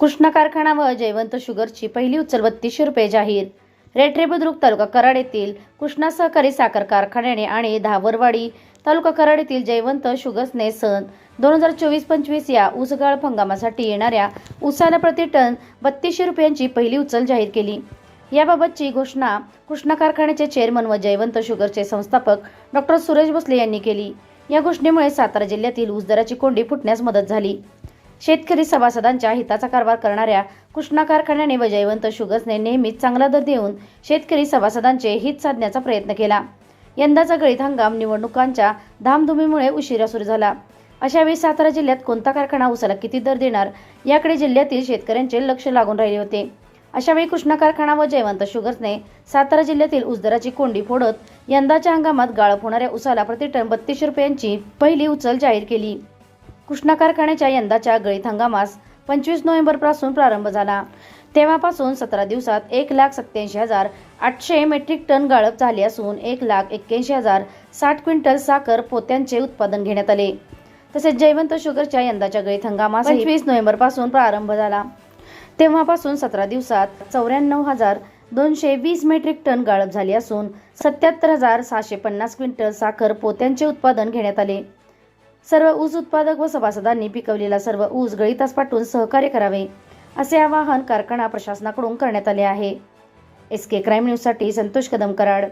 कृष्णा कारखाना व जयवंत शुगरची पहिली उचल बत्तीसशे रुपये जाहीर. रेठरे बुद्रुक तालुका कराड येथील कृष्णा सहकारी साखर कारखान्याने आणि धावरवाडी तालुका कराड येथील जयवंत शुगर्सने सन दोन हजार चोवीस पंचवीस या ऊसगाळ हंगामासाठी येणाऱ्या ऊसाला प्रति टन बत्तीसशे रुपयांची पहिली उचल जाहीर केली. याबाबतची घोषणा कृष्णा कारखान्याचे चेअरमन व जयवंत शुगरचे संस्थापक डॉक्टर सुरेश भोसले यांनी केली. या घोषणेमुळे सातारा जिल्ह्यातील ऊस दराची कोंडी फुटण्यास मदत झाली. शेतकरी सभासदांच्या हिताचा कारभार करणाऱ्या कृष्णा कारखान्याने व जयवंत शुगर्सने नेहमीच चांगला दर देऊन शेतकरी सभासदांचे हित साधण्याचा प्रयत्न केला. यंदाचा गळीत हंगाम निवडणुकांच्या धामधुमीमुळे उशिरा सुरू झाला. अशावेळी सातारा जिल्ह्यात कोणता कारखाना उसाला किती दर देणार याकडे जिल्ह्यातील शेतकऱ्यांचे लक्ष लागून राहिले होते. अशावेळी कृष्णा कारखाना व जयवंत शुगर्सने सातारा जिल्ह्यातील ऊसदराची कोंडी फोडत यंदाच्या हंगामात गाळप होणाऱ्या उसाला प्रतिटन बत्तीस रुपयांची पहिली उचल जाहीर केली. कृष्णा कारखान्याच्या यंदाच्या गळीत हंगामास पंचवीस नोव्हेंबरपासून प्रारंभ झाला. तेव्हापासून सतरा दिवसात एक लाख सत्याऐंशी हजार आठशे मेट्रिक टन गाळप झाले असून एक लाख एक्क्याऐंशी हजार साठ क्विंटल साखर पोत्यांचे उत्पादन घेण्यात आले. तसेच जयवंत शुगरच्या यंदाच्या गळीत हंगामास पंचवीस नोव्हेंबरपासून प्रारंभ झाला. तेव्हापासून सतरा दिवसात चौऱ्याण्णव हजार दोनशे वीस मेट्रिक टन गाळप झाली असून सत्याहत्तर हजार सहाशे पन्नास क्विंटल साखर पोत्यांचे उत्पादन घेण्यात आले. सर्व ऊस उत्पादक व सभासदांनी पिकवलेला सर्व ऊस गळीतास पाठवून सहकार्य करावे असे आवाहन कारखाना प्रशासनाकडून करण्यात आले आहे. एस के क्राईम न्यूजसाठी संतोष कदम कराड